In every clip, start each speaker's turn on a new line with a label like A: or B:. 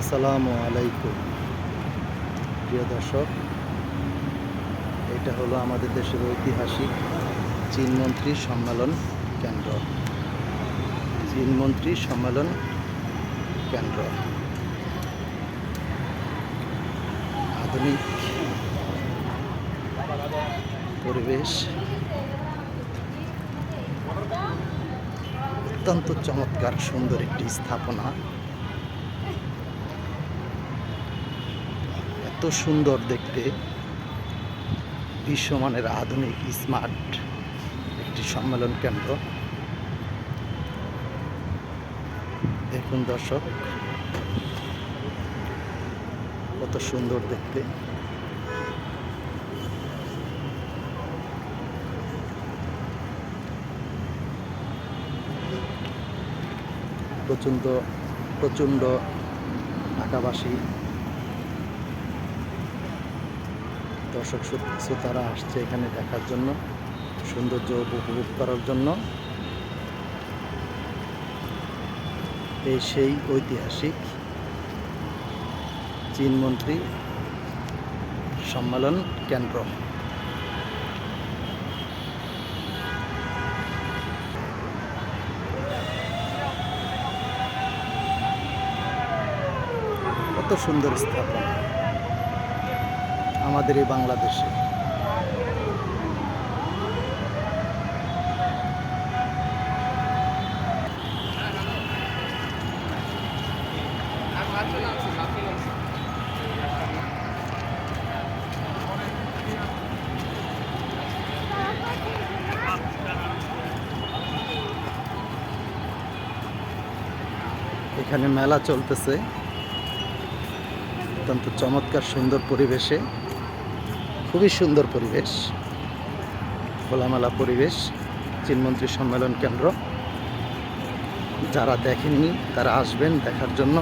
A: আসসালামু আলাইকুম। প্রিয় দর্শক, এটা হলো আমাদের দেশের ঐতিহাসিক চীন মন্ত্রী সম্মেলন কেন্দ্র। চীন মন্ত্রী সম্মেলন কেন্দ্র। আধুনিক পরিবেশ অত্যন্ত চমৎকার, সুন্দর একটি স্থাপনা। সুন্দর দেখতে। বিশ্বমানের আধুনিক স্মার্ট একটি সম্মেলন কেন্দ্র। দেখুন দর্শক, কত সুন্দর দেখতে। প্রচণ্ড প্রচণ্ড ঢাকাবাসী দর্শক শ্রো- শ্রোতারা আসছে এখানে দেখার জন্য, সৌন্দর্য উপভোগ করার জন্য। এই সেই ঐতিহাসিক চীন মন্ত্রী সম্মেলন কেন্দ্র। কত সুন্দর স্থাপনা। আমাদের এই বাংলাদেশে। এখানে মেলা চলতেছে। অত্যন্ত চমৎকার সুন্দর পরিবেশে। খুবই সুন্দর পরিবেশ, খোলামেলা পরিবেশ, চীনমন্ত্রী সম্মেলন কেন্দ্র। যারা দেখেননি, তারা আসবেন দেখার জন্য।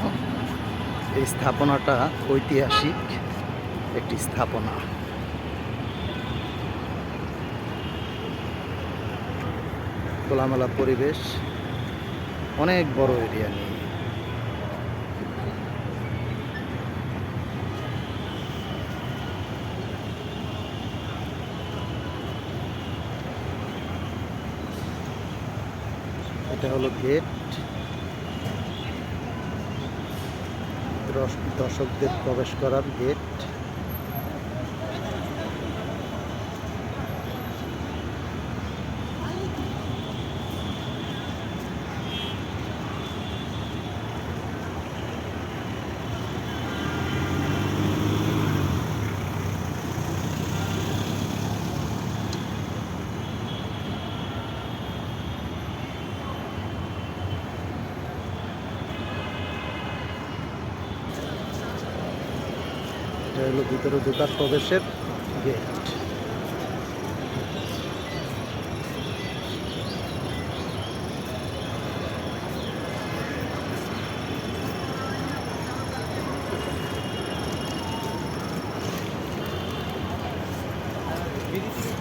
A: এই স্থাপনাটা ঐতিহাসিক একটি স্থাপনা। খোলামেলা পরিবেশ, অনেক বড় এরিয়া নিয়ে। এটা হলো গেট দর্শ- দর্শকদের প্রবেশ করার গেট এটা হলো ভিতরে ঢোকার প্রবেশের গেট Thank